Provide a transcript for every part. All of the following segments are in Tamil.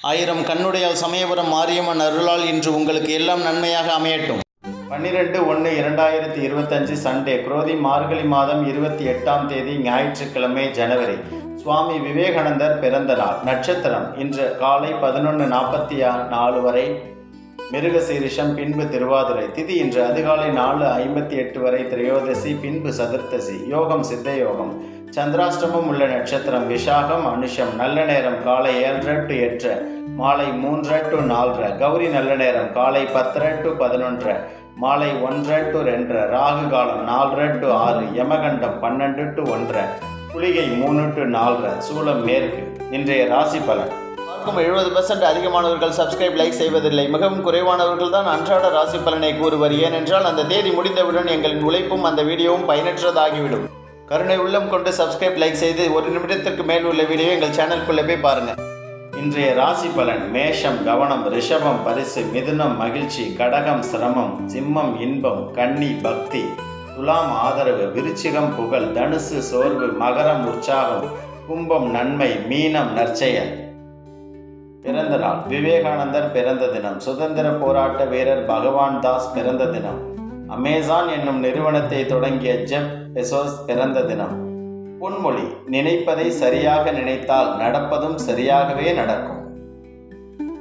ஆயிரம் கண்ணுடையால் சமயபுரம் மாரியம்மன் அருளால் இன்று உங்களுக்கு எல்லாம் நன்மையாக அமையட்டும். பன்னிரெண்டு ஒன்று இரண்டாயிரத்தி இருபத்தஞ்சு சண்டே குரோதி மார்கழி மாதம் இருபத்தி எட்டாம் தேதி ஞாயிற்றுக்கிழமை ஜனவரி. சுவாமி விவேகானந்தர் பிறந்த நாள் நட்சத்திரம். இன்று காலை பதினொன்று நாற்பத்தி நாலு வரை மிருகசீரிஷம் பின்பு திருவாதிரை. திதி இன்று அதிகாலை நாலு ஐம்பத்தி எட்டு வரை திரையோதசி பின்பு சதுர்த்தசி. யோகம் சித்த யோகம். சந்திராஷ்டமம் உள்ள நட்சத்திரம் விசாகம் அனுஷம் நல்ல நேரம் காலை ஏழரை டு எட்டு மாலை மூன்றரை டு நாலரை கௌரி நல்ல நேரம் காலை பத்தரை டு பதினொன்றரை மாலை ஒன்றரை டு ரெண்டரை ராகு காலம் நாலரை டு ஆறு யமகண்டம் பன்னெண்டு டு ஒன்றரை குளிகை மூணு டு நாலரை சூளம் மேற்கு இன்றைய ராசி பலன். பார்க்கும் எழுபது பர்சன்ட் அதிகமானவர்கள் சப்ஸ்கிரைப் லைக் செய்வதில்லை. மிகவும் குறைவானவர்கள் தான் அன்றாட ராசி பலனை கூறுவர். ஏனென்றால் அந்த தேதி முடிந்தவுடன் எங்களின் உழைப்பும் அந்த வீடியோவும் பயனற்றதாகிவிடும். கருணை உள்ளம் கொண்டு சப்ஸ்கிரைப் லைக் செய்து ஒரு நிமிடத்திற்கு மேல் உள்ள வீடியோ எங்கள் சேனலுக்குள்ளே போய் பாருங்க. இன்றைய ராசி பலன் மேஷம் கவனம் ரிஷபம் பரிசு மிதுனம் மகிழ்ச்சி கடகம் சிரமம் சிம்மம் இன்பம் கன்னி பக்தி துலாம் ஆதரவு விருச்சிகம் புகழ் தனுசு சோர்வு மகரம் உற்சாகம் கும்பம் நன்மை மீனம் நற்செயல். பிறந்த நாள் விவேகானந்தர் பிறந்த தினம் சுதந்திர போராட்ட வீரர் பகவான் தாஸ் பிறந்த தினம். அமேசான் என்னும் நிறுவனத்தை தொடங்கிய ஜெப் பெசோஸ் பிறந்த தினம். பொன்மொழி நினைப்பதை சரியாக நினைத்தால் நடப்பதும் சரியாகவே நடக்கும்.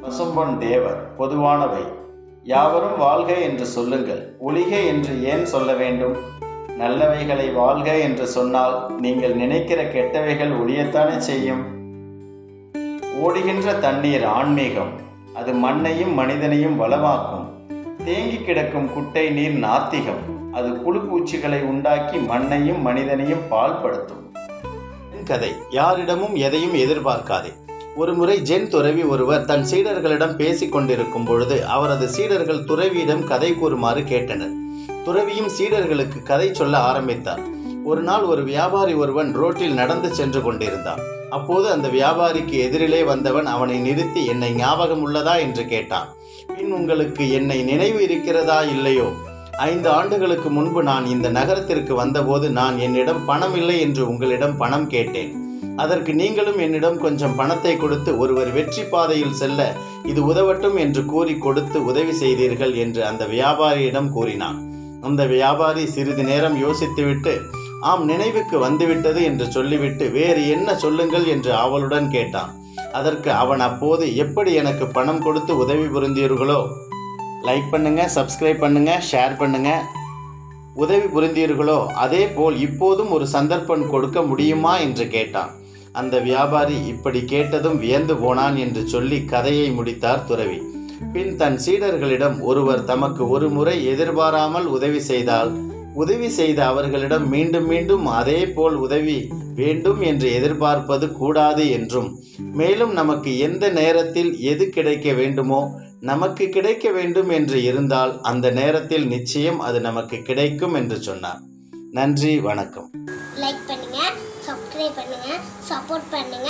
பசும்பொன் தேவர் பொதுவானவை. யாவரும் வாழ்க என்று சொல்லுங்கள் ஒளிக என்று ஏன் சொல்ல வேண்டும்? நல்லவைகளை வாழ்க என்று சொன்னால் நீங்கள் நினைக்கிற கெட்டவைகள் ஒளியத்தானே செய்யும்? ஓடுகின்ற தண்ணீர் ஆன்மீகம் அது மண்ணையும் மனிதனையும் வளமாக்கும். தேங்கி கிடக்கும் குட்டை நீர் நாத்திகம். அது புழு பூச்சிகளை உண்டாக்கி மண்ணையும் மனிதனையும் பால்படுத்தும். கதை. யாரிடமும் எதையும் எதிர்பார்க்காதே. ஒருமுறை ஜென் துறவி ஒருவர் தன் சீடர்களிடம் பேசிக் கொண்டிருக்கும் பொழுது அவரது சீடர்கள் துறவியிடம் கதை கூறுமாறு கேட்டனர். துறவியும் சீடர்களுக்கு கதை சொல்ல ஆரம்பித்தார். ஒரு நாள் ஒரு வியாபாரி ஒருவன் ரோட்டில் நடந்து சென்று கொண்டிருந்தான். அப்போது அந்த வியாபாரிக்கு எதிரிலே வந்தவன் அவனை நிறுத்தி என்னை ஞாபகம் உள்ளதா? என்று கேட்டான். பின் உங்களுக்கு என்னை நினைவு இருக்கிறதா இல்லையோ? ஐந்து ஆண்டுகளுக்கு முன்பு நான் இந்த நகரத்திற்கு வந்தபோது நான் என்னிடம் பணம் இல்லை என்று உங்களிடம் பணம் கேட்டேன். அதற்கு நீங்களும் என்னிடம் கொஞ்சம் பணத்தை கொடுத்து ஒருவர் வெற்றி பாதையில் செல்ல இது உதவட்டும் என்று கூறி கொடுத்து உதவி செய்தீர்கள் என்று அந்த வியாபாரியிடம் கூறினான். அந்த வியாபாரி சிறிது நேரம் யோசித்துவிட்டு ஆம் நினைவுக்கு வந்துவிட்டது என்று சொல்லிவிட்டு வேறு என்ன சொல்லுங்கள் என்று அவளுடன் கேட்டான். அதற்கு அவன் அப்போது எப்படி எனக்கு பணம் கொடுத்து உதவி புரிந்தீர்களோ லைக் பண்ணுங்க சப்ஸ்கிரைப் பண்ணுங்க ஷேர் பண்ணுங்க. உதவி புரிந்தீர்களோ அதே போல் இப்போதும் ஒரு சந்தர்ப்பம் கொடுக்க முடியுமா என்று கேட்டான். அந்த வியாபாரி இப்படி கேட்டதும் வியந்து போனான் என்று சொல்லி கதையை முடித்தார் துறவி. பின் தன் சீடர்களிடம் ஒருவர் தமக்கு ஒரு முறை எதிர்பாராமல் உதவி செய்தால் உதவி செய்த அவர்களிடம் மீண்டும் மீண்டும் அதே போல் உதவி வேண்டும் என்று எதிர்பார்ப்பது கூடாது என்றும். மேலும் நமக்கு எந்த நேரத்தில் எது கிடைக்க வேண்டுமோ நமக்கு கிடைக்க வேண்டும் என்று இருந்தால் அந்த நேரத்தில் நிச்சயம் அது நமக்கு கிடைக்கும் என்று சொன்னார். நன்றி வணக்கம். லைக் பண்ணுங்க சப்ஸ்கிரைப் பண்ணுங்க சப்போர்ட் பண்ணுங்க.